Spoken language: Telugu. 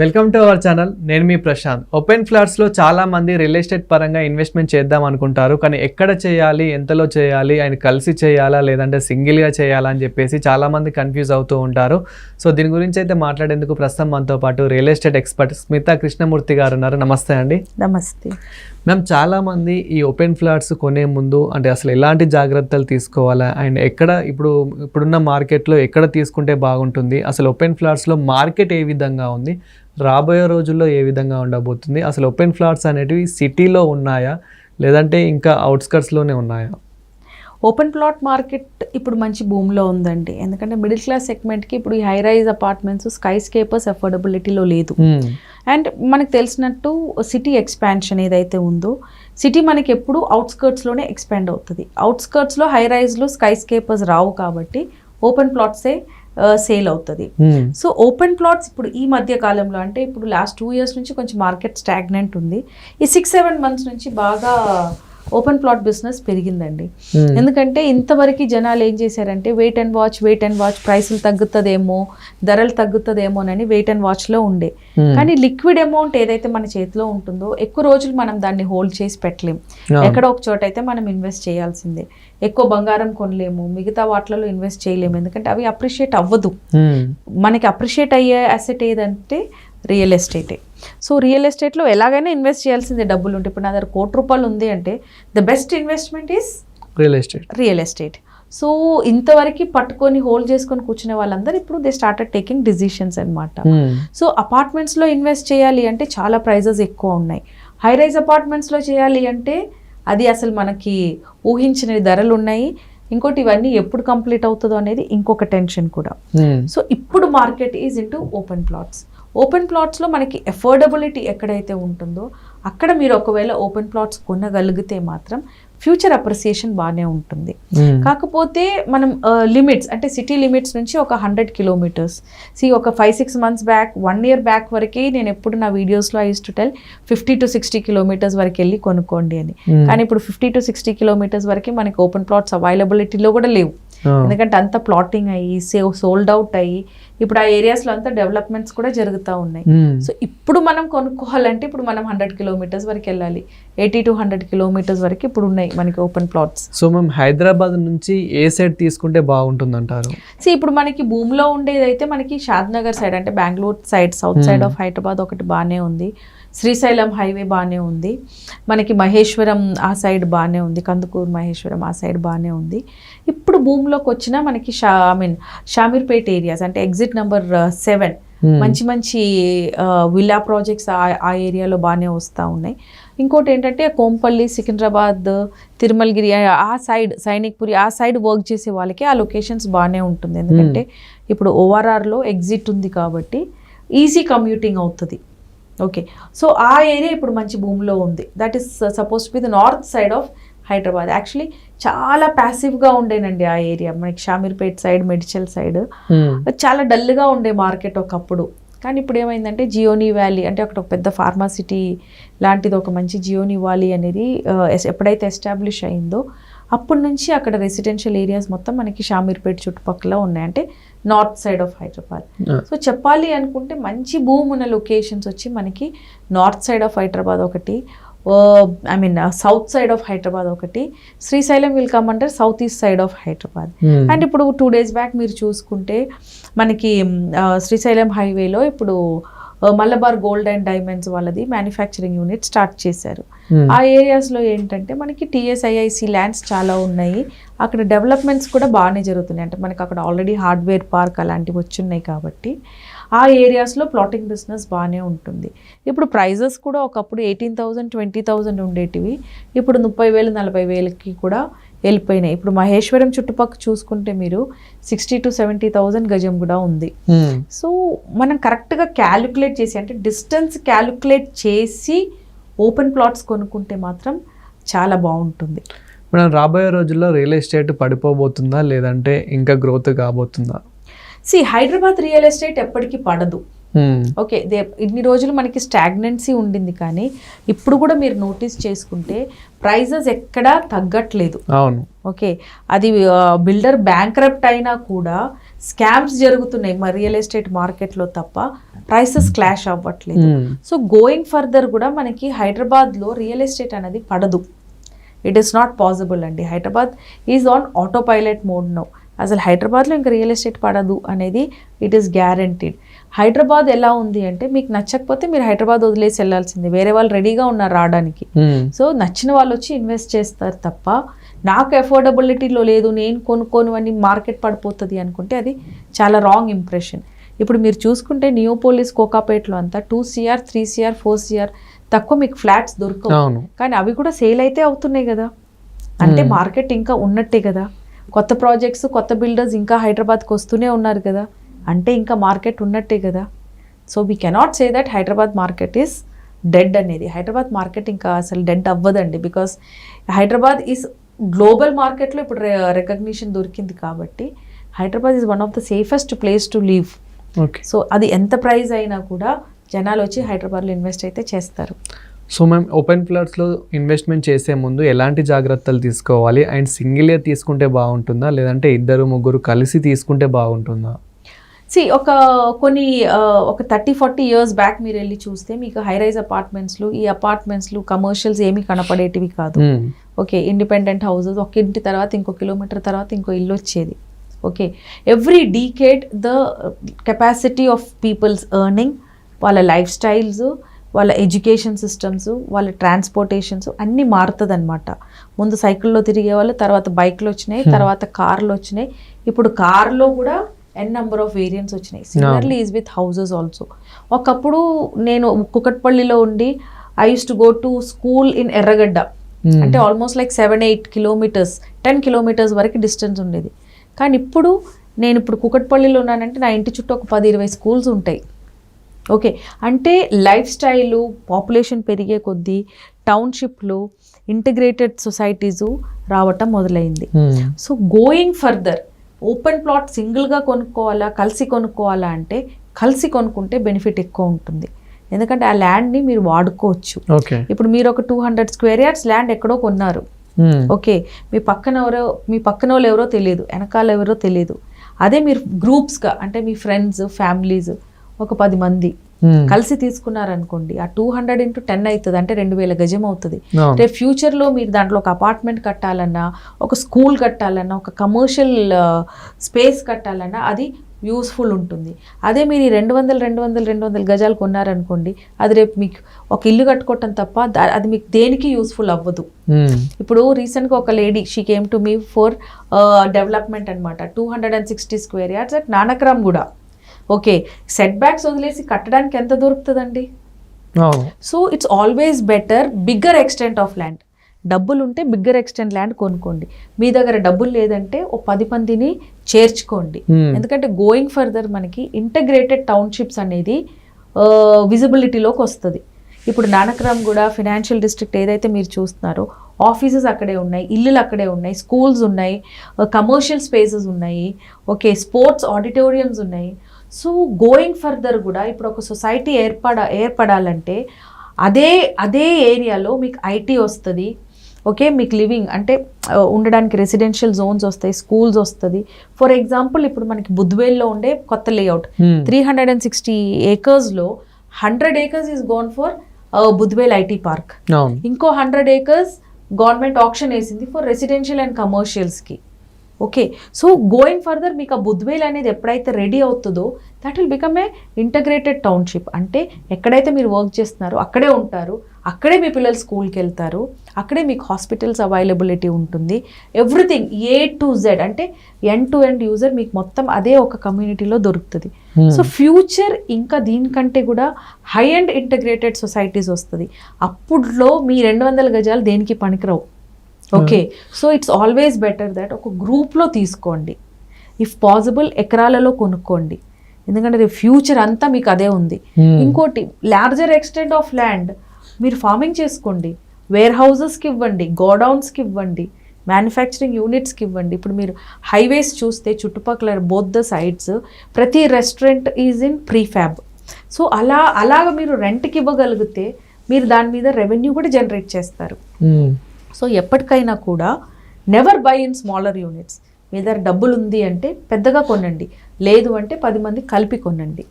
వెల్కమ్ టు అవర్ ఛానల్ నేను మీ ప్రశాంత్. ఓపెన్ ఫ్లాట్స్లో చాలామంది రియల్ ఎస్టేట్ పరంగా ఇన్వెస్ట్మెంట్ చేద్దాం అనుకుంటారు. కానీ ఎక్కడ చేయాలి ఎంతలో చేయాలి ఆయన కలిసి చేయాలా లేదంటే సింగిల్గా చేయాలా అని చెప్పేసి చాలామంది కన్ఫ్యూజ్ అవుతూ ఉంటారు. సో దీని గురించి అయితే మాట్లాడేందుకు ప్రస్తుతం మనతో పాటు real estate expert Smita Krishnamurthy గారు ఉన్నారు. నమస్తే అండి. నమస్తే. మ్యామ్ చాలామంది ఈ ఓపెన్ ఫ్లాట్స్ కొనే ముందు అంటే అసలు ఎలాంటి జాగ్రత్తలు తీసుకోవాలా? అండ్ ఎక్కడ ఇప్పుడు ఇప్పుడున్న మార్కెట్లో ఎక్కడ తీసుకుంటే బాగుంటుంది? అసలు ఓపెన్ ఫ్లాట్స్లో మార్కెట్ ఏ విధంగా ఉంది? రాబోయే రోజుల్లో ఏ విధంగా ఉండబోతుంది? అసలు ఓపెన్ ఫ్లాట్స్ అనేటివి సిటీలో ఉన్నాయా? లేదంటే ఇంకా అవుట్స్కట్స్లోనే ఉన్నాయా? ఓపెన్ ప్లాట్ మార్కెట్ ఇప్పుడు మంచి భూమిలో ఉందండి. ఎందుకంటే మిడిల్ క్లాస్ సెగ్మెంట్కి ఇప్పుడు ఈ high rise apartments skyscrapers అఫోర్డబిలిటీలో లేదు. అండ్ మనకు తెలిసినట్టు సిటీ ఎక్స్పాన్షన్ ఏదైతే ఉందో సిటీ మనకి ఎప్పుడు అవుట్స్కర్ట్స్లోనే ఎక్స్పాండ్ అవుతుంది. అవుట్స్కర్ట్స్లో హై రైజ్లో స్కై స్కేపర్స్ రావు కాబట్టి ఓపెన్ ప్లాట్సే సేల్ అవుతుంది. సో ఓపెన్ ప్లాట్స్ ఇప్పుడు ఈ మధ్య కాలంలో అంటే ఇప్పుడు లాస్ట్ టూ ఇయర్స్ నుంచి కొంచెం మార్కెట్ స్టాగ్నెంట్ ఉంది. ఈ సిక్స్ సెవెన్ మంత్స్ నుంచి బాగా ఓపెన్ ప్లాట్ బిజినెస్ పెరిగిందండి మ్మ్. ఎందుకంటే ఇంతవరకు జనాలు ఏం చేశారంటే wait and watch wait and watch ప్రైసులు తగ్గుతుందేమో ధరలు తగ్గుతుందేమోనని వెయిట్ అండ్ వాచ్లో ఉండే మ్మ్. కానీ లిక్విడ్ అమౌంట్ ఏదైతే మన చేతిలో ఉంటుందో ఎక్కువ రోజులు మనం దాన్ని హోల్డ్ చేసి పెట్టలేం. ఎక్కడ ఒక చోట అయితే మనం ఇన్వెస్ట్ చేయాల్సిందే ఎక్కువ బంగారం కొనలేము మిగతా వాటిలలో ఇన్వెస్ట్ చేయలేము ఎందుకంటే అవి అప్రిషియేట్ అవ్వదు మ్మ్. మనకి అప్రిషియేట్ అయ్యే అసెట్ ఏదంటే రియల్ ఎస్టేటే సో రియల్ ఎస్టేట్లో ఎలాగైనా ఇన్వెస్ట్ చేయాల్సిందే డబ్బులు ఉంటే. ఇప్పుడు నా దగ్గర కోటి రూపాయలు ఉంది అంటే the best investment is real estate. Real estate. So ఇంతవరకు పట్టుకొని హోల్డ్ చేసుకొని కూర్చునే వాళ్ళందరూ ఇప్పుడు దే స్టార్టెడ్ టేకింగ్ డిసిషన్స్ అనమాట మ్మ్. సో అపార్ట్మెంట్స్లో ఇన్వెస్ట్ చేయాలి అంటే చాలా ప్రైజెస్ ఎక్కువ ఉన్నాయి. హై రైజ్ అపార్ట్మెంట్స్లో చేయాలి అంటే అది అసలు మనకి ఊహించిన ధరలు ఉన్నాయి. ఇంకోటి ఇవన్నీ ఎప్పుడు కంప్లీట్ అవుతుందో అనేది ఇంకొక టెన్షన్ కూడా. మ్మ్. సో ఇప్పుడు market is into open plots. Open ప్లాట్స్లో మనకి ఎఫోర్డబిలిటీ ఎక్కడైతే ఉంటుందో అక్కడ మీరు ఒకవేళ ఓపెన్ ప్లాట్స్ కొనగలిగితే మాత్రం ఫ్యూచర్ అప్రిసియేషన్ బాగానే ఉంటుంది. కాకపోతే మనం లిమిట్స్ అంటే సిటీ లిమిట్స్ నుంచి ఒక హండ్రెడ్ కిలోమీటర్స్ సి ఒక five six months back one year back వరకే నేను ఎప్పుడు నా వీడియోస్లో I to tell fifty to sixty kilometres వరకు వెళ్ళి కొనుక్కోండి అని. కానీ ఇప్పుడు ఫిఫ్టీ టు సిక్స్టీ కిలోమీటర్స్ వరకు మనకి ఓపెన్ ప్లాట్స్ అవైలబిలిటీలో కూడా లేవు. ఎందుకంటే అంత ప్లాటింగ్ అయ్యి సేవ్ సోల్డ్ అవుట్ అయ్యి ఇప్పుడు ఆ ఏరియాస్లో అంతా డెవలప్మెంట్స్ కూడా జరుగుతూ ఉన్నాయి. సో ఇప్పుడు మనం కొనుక్కోవాలంటే ఇప్పుడు మనం హండ్రెడ్ కిలోమీటర్స్ వరకు వెళ్ళాలి. ఎయిటీ టు హండ్రెడ్ కిలోమీటర్స్ వరకు ఇప్పుడు ఉన్నాయి మనకి ఓపెన్ ప్లాట్స్ సో మేము హైదరాబాద్ నుంచి ఏ సైడ్ తీసుకుంటే బాగుంటుంది అంటారు సో ఇప్పుడు మనకి భూమిలో ఉండేదైతే మనకి షాద్నగర్ సైడ్ అంటే Bengaluru side south side of Hyderabad ఒకటి బాగానే ఉంది. శ్రీశైలం హైవే బాగానే ఉంది. మనకి మహేశ్వరం ఆ సైడ్ బాగానే ఉంది. కందుకూరు మహేశ్వరం ఆ సైడ్ బాగానే ఉంది. ఇప్పుడు భూమిలోకి వచ్చిన మనకి Shah I mean Shamirpet areas అంటే ఎగ్జిట్ నెంబర్ సెవెన్. మంచి మంచి విల్లా ప్రాజెక్ట్స్ ఆ ఏరియాలో బాగానే వస్తూ ఉన్నాయి. ఇంకోటి ఏంటంటే కోంపల్లి సికింద్రాబాద్ తిరుమలగిరి ఆ- ఆ సైడ్ సైనిక్పురి ఆ సైడ్ వర్క్ చేసే వాళ్ళకి ఆ లొకేషన్స్ బాగానే ఉంటుంది. ఎందుకంటే ఇప్పుడు ఓఆర్ఆర్లో ఎగ్జిట్ ఉంది కాబట్టి ఈజీ కమ్యూటింగ్ అవుతుంది. ఓకే. సో ఆ ఏరియా ఇప్పుడు మంచి భూమిలో ఉంది. That is suppose to be the north side of Hyderabad actually చాలా ప్యాసివ్గా ఉండేనండి ఆ ఏరియా. మనకి షామీర్పేట్ సైడ్ మెడిచల్ సైడ్. చాలా డల్గా ఉండే మార్కెట్ ఒకప్పుడు. కానీ ఇప్పుడు ఏమైందంటే జియోనీ వ్యాలీ అంటే అక్కడ ఒక పెద్ద ఫార్మాసిటీ లాంటిది ఒక మంచి జియోనీ వ్యాలీ అనేది ఎస్- ఎప్పుడైతే ఎస్టాబ్లిష్ అయిందో అప్పటి నుంచి అక్కడ రెసిడెన్షియల్ ఏరియాస్ మొత్తం మనకి షామీర్పేట్ చుట్టుపక్కల ఉన్నాయి అంటే north side of Hyderabad. So చెప్పాలి అనుకుంటే మంచి భూమి ఉన్న లొకేషన్స్ వచ్చి మనకి నార్త్ సైడ్ ఆఫ్ హైదరాబాద్ ఒకటి I mean south side of Hyderabad ఒకటి శ్రీశైలం విల్ కమ్ అంటే south east side of Hyderabad. And ఇప్పుడు టూ డేస్ బ్యాక్ మీరు చూసుకుంటే మనకి శ్రీశైలం హైవేలో ఇప్పుడు మలబార్ గోల్డ్ అండ్ డైమండ్స్ వాళ్ళది మ్యానుఫ్యాక్చరింగ్ యూనిట్ స్టార్ట్ చేశారు. మ్మ్. ఆ ఏరియాస్లో ఏంటంటే మనకి టీఎస్ఐఐసి ల్యాండ్స్ చాలా ఉన్నాయి. అక్కడ డెవలప్మెంట్స్ కూడా బాగానే జరుగుతున్నాయి. అంటే మనకి అక్కడ ఆల్రెడీ హార్డ్వేర్ పార్క్ అలాంటివి వచ్చున్నాయి కాబట్టి. ఆ ఏరియాస్లో ప్లాటింగ్ బిజినెస్ బాగానే ఉంటుంది. ఇప్పుడు ప్రైజెస్ కూడా ఒకప్పుడు ఎయిటీన్ థౌజండ్ ట్వంటీ థౌజండ్ ఉండేటివి. ఇప్పుడు ముప్పై వేలు నలభై వేలకి కూడా వెళ్ళిపోయినాయి. ఇప్పుడు మహేశ్వరం చుట్టుపక్కల చూసుకుంటే మీరు సిక్స్టీ టు సెవెంటీ థౌజండ్ గజం కూడా ఉంది. సో మనం కరెక్ట్గా క్యాలిక్యులేట్ చేసి అంటే డిస్టెన్స్ క్యాలిక్యులేట్ చేసి ఓపెన్ ప్లాట్స్ కొనుక్కుంటే మాత్రం చాలా బాగుంటుంది. మనం రాబోయే రోజుల్లో రియల్ ఎస్టేట్ పడిపోబోతుందా? లేదంటే ఇంకా గ్రోత్ కాబోతుందా? సి హైదరాబాద్ రియల్ ఎస్టేట్ ఎప్పటికీ పడదు. ఓకే దే ఇన్ని రోజులు మనకి స్టాగ్నెన్సీ ఉండింది కానీ ఇప్పుడు కూడా మీరు నోటీస్ చేసుకుంటే ప్రైజెస్ ఎక్కడా తగ్గట్లేదు. అవును. ఓకే అది బిల్డర్ బ్యాంక్రప్ట్ అయినా కూడా స్కామ్స్ జరుగుతున్నాయి మా రియల్ ఎస్టేట్ మార్కెట్లో తప్ప ప్రైసెస్ క్లాష్ అవ్వట్లేదు. సో గోయింగ్ ఫర్దర్ కూడా మనకి హైదరాబాద్లో రియల్ ఎస్టేట్ అనేది పడదు. ఇట్ ఈస్ నాట్ పాసిబుల్ అండి. Hyderabad is on autopilot mode no అసలు హైదరాబాద్లో ఇంకా రియల్ ఎస్టేట్ పడదు అనేది ఇట్ ఈస్ గ్యారంటీడ్ హైదరాబాద్ ఎలా ఉంది అంటే మీకు నచ్చకపోతే మీరు హైదరాబాద్ వదిలేసి వెళ్ళాల్సిందే. వేరే వాళ్ళు రెడీగా ఉన్నారు రావడానికి. సో నచ్చిన వాళ్ళు వచ్చి ఇన్వెస్ట్ చేస్తారు తప్ప నాకు అఫోర్డబిలిటీలో లేదు నేను కొనుక్కోను అని మార్కెట్ పడిపోతుంది అనుకుంటే అది చాలా రాంగ్ ఇంప్రెషన్ ఇప్పుడు మీరు చూసుకుంటే నియోపోలిస్ కోకాపేట్లో అంతా two CR three CR four CR తక్కువ మీకు ఫ్లాట్స్ దొరకవు. కానీ అవి కూడా సేల్ అయితే అవుతున్నాయి కదా. అంటే మార్కెట్ ఇంకా ఉన్నట్టే కదా. కొత్త ప్రాజెక్ట్స్ కొత్త బిల్డర్స్ ఇంకా హైదరాబాద్కి వస్తూనే ఉన్నారు కదా. అంటే ఇంకా మార్కెట్ ఉన్నట్టే కదా. So we cannot say that Hyderabad market is dead అనేది. హైదరాబాద్ మార్కెట్ ఇంకా అసలు డెడ్ అవ్వదండి బికాస్ హైదరాబాద్ ఈస్ గ్లోబల్ మార్కెట్లో ఇప్పుడు రికగ్నిషన్ దొరికింది కాబట్టి Hyderabad is one of the safest place to live okay so అది ఎంత ప్రైస్ అయినా కూడా జనాలు వచ్చి హైదరాబాద్లో ఇన్వెస్ట్ అయితే చేస్తారు. సో మేము ఓపెన్ ఫ్లాట్స్లో ఇన్వెస్ట్మెంట్ చేసే ముందు ఎలాంటి జాగ్రత్తలు తీసుకోవాలి? అండ్ సింగిల్ ఇయర్ తీసుకుంటే బాగుంటుందా? లేదంటే ఇద్దరు ముగ్గురు కలిసి తీసుకుంటే బాగుంటుందా? సి ఒక కొన్ని ఒక థర్టీ ఫార్టీ ఇయర్స్ బ్యాక్ మీరు వెళ్ళి చూస్తే మీకు హై రైజ్ అపార్ట్మెంట్స్లు ఈ అపార్ట్మెంట్స్లు కమర్షియల్స్ ఏమీ కనపడేటివి కాదు. మ్మ్. ఓకే ఇండిపెండెంట్ హౌసెస్ ఒక ఇంటి తర్వాత ఇంకో కిలోమీటర్ తర్వాత ఇంకో ఇల్లు వచ్చేది. Okay every decade the capacity of peoples earning వాళ్ళ లైఫ్ స్టైల్స్ వాళ్ళ ఎడ్యుకేషన్ సిస్టమ్స్ వాళ్ళ ట్రాన్స్పోర్టేషన్స్ అన్నీ మారుతుంది అనమాట ముందు సైకిల్లో తిరిగే వాళ్ళు తర్వాత బైక్లు వచ్చినాయి తర్వాత కార్లు వచ్చినాయి. ఇప్పుడు కార్లో కూడా ఎన్ నెంబర్ ఆఫ్ వేరియంట్స్ వచ్చినాయి. Similarly is with houses also ఒకప్పుడు నేను కుకట్పల్లిలో ఉండి I use to go to school in Erragadda. అంటే almost like seven eight kilometres ten kilometres వరకు డిస్టెన్స్ ఉండేది. కానీ ఇప్పుడు నేను ఇప్పుడు కుకట్పల్లిలో ఉన్నానంటే నా ఇంటి చుట్టూ ఒక పది ఇరవై స్కూల్స్ ఉంటాయి. ఓకే. అంటే లైఫ్ స్టైలు పాపులేషన్ పెరిగే కొద్దీ టౌన్షిప్లు ఇంటిగ్రేటెడ్ సొసైటీసు రావటం మొదలైంది. మ్మ్. So going further open plot సింగిల్గా కొనుక్కోవాలా కలిసి కొనుక్కోవాలా అంటే కలిసి కొనుక్కుంటే బెనిఫిట్ ఎక్కువ ఉంటుంది. ఎందుకంటే ఆ ల్యాండ్ని మీరు వాడుకోవచ్చు. ఇప్పుడు మీరు ఒక two hundred square yards land ఎక్కడో కొన్నారు. మ్మ్. ఓకే. మీ పక్కన ఎవరో మీ పక్కన వాళ్ళు ఎవరో తెలియదు వెనకాల ఎవరో తెలియదు. అదే మీరు గ్రూప్స్గా అంటే మీ ఫ్రెండ్స్ ఫ్యామిలీస్ ఒక పది మంది. కలిసి తీసుకున్నారనుకోండి ఆ టూ హండ్రెడ్ ఇంటూ టెన్ అవుతుంది అంటే రెండు వేల గజం అవుతుంది. రేపు ఫ్యూచర్లో మీరు దాంట్లో ఒక అపార్ట్మెంట్ కట్టాలన్నా ఒక స్కూల్ కట్టాలన్నా ఒక కమర్షియల్ స్పేస్ కట్టాలన్నా అది యూస్ఫుల్ ఉంటుంది అదే మీరు ఈ రెండు వందలు రెండు వందలు రెండు వందల గజాలు కొన్నారనుకోండి అది రేపు మీకు ఒక ఇల్లు కట్టుకోవటం తప్ప అది మీకు దేనికి యూస్ఫుల్ అవ్వదు. ఇప్పుడు రీసెంట్గా ఒక lady she came to me for development అనమాట two hundred and sixty square yards at Nanakram కూడా ఓకే సెట్ బ్యాక్స్ వదిలేసి కట్టడానికి ఎంత దొరుకుతుందండి? So it's always better bigger extent of land డబ్బులు ఉంటే బిగ్గర్ ఎక్స్టెంట్ ల్యాండ్ కొనుక్కోండి. మీ దగ్గర డబ్బులు లేదంటే ఓ పది మందిని చేర్చుకోండి. మ్మ్. ఎందుకంటే గోయింగ్ ఫర్దర్ మనకి ఇంటగ్రేటెడ్ టౌన్షిప్స్ అనేది విజిబిలిటీలోకి వస్తుంది. ఇప్పుడు నానక్రామ్ కూడా ఫినాన్షియల్ డిస్ట్రిక్ట్ ఏదైతే మీరు చూస్తున్నారో ఆఫీసెస్ అక్కడే ఉన్నాయి ఇల్లులు అక్కడే ఉన్నాయి స్కూల్స్ ఉన్నాయి కమర్షియల్ స్పేసెస్ ఉన్నాయి ఓకే స్పోర్ట్స్ ఆడిటోరియంస్ ఉన్నాయి. సో గోయింగ్ ఫర్దర్ కూడా ఇప్పుడు ఒక సొసైటీ ఏర్పడ ఏర్పడాలంటే అదే అదే ఏరియాలో మీకు ఐటీ వస్తుంది. ఓకే మీకు లివింగ్ అంటే ఉండడానికి రెసిడెన్షియల్ జోన్స్ వస్తాయి స్కూల్స్ వస్తుంది. ఫర్ ఎగ్జాంపుల్ ఇప్పుడు మనకి బుద్వేల్లో ఉండే కొత్త layout. Three hundred and sixty ఏకర్స్లో hundred acres is gone for Budvel IT park ఇంకో హండ్రెడ్ ఏకర్స్ గవర్నమెంట్ ఆప్షన్ వేసింది ఫర్ రెసిడెన్షియల్ అండ్ కమర్షియల్స్కి ఓకే సో గోయింగ్ ఫర్దర్ మీకు ఆ బుద్వేల్ అనేది ఎప్పుడైతే రెడీ అవుతుందో that will become a integrated township అంటే ఎక్కడైతే మీరు వర్క్ చేస్తున్నారో అక్కడే ఉంటారు. అక్కడే మీ పిల్లలు స్కూల్కి వెళ్తారు. అక్కడే మీకు హాస్పిటల్స్ అవైలబిలిటీ ఉంటుంది. ఎవ్రీథింగ్ ఏ టు జెడ్ అంటే ఎండ్ టు ఎండ్ యూజర్ మీకు మొత్తం అదే ఒక కమ్యూనిటీలో దొరుకుతుంది. సో ఫ్యూచర్ ఇంకా దీనికంటే కూడా హై అండ్ ఇంటగ్రేటెడ్ సొసైటీస్ వస్తుంది. అప్పుడులో మీ రెండు వందల గజాలు దేనికి పనికిరావు? Okay so it's always better that ఒక గ్రూప్లో తీసుకోండి. ఇఫ్ పాసిబుల్ ఎకరాలలో కొనుక్కోండి. ఎందుకంటే రేపు ఫ్యూచర్ అంతా మీకు అదే ఉంది. మ్మ్. ఇంకోటి లార్జర్ ఎక్స్టెంట్ ఆఫ్ ల్యాండ్ మీరు ఫార్మింగ్ చేసుకోండి. వేర్ హౌసెస్కి ఇవ్వండి గోడౌన్స్కి ఇవ్వండి మ్యానుఫ్యాక్చరింగ్ యూనిట్స్కి ఇవ్వండి. ఇప్పుడు మీరు హైవేస్ చూస్తే చుట్టుపక్కల బోత్ ద సైడ్స్ ప్రతి restaurant is in prefab so అలా అలాగ మీరు రెంట్కి ఇవ్వగలిగితే మీరు దాని మీద రెవెన్యూ కూడా జనరేట్ చేస్తారు. మ్మ్. సో ఎప్పటికైనా కూడా never buy in smaller units మీ దగ్గర డబ్బులు ఉంది అంటే పెద్దగా కొనండి. లేదు అంటే పది మంది కలిపి కొనండి.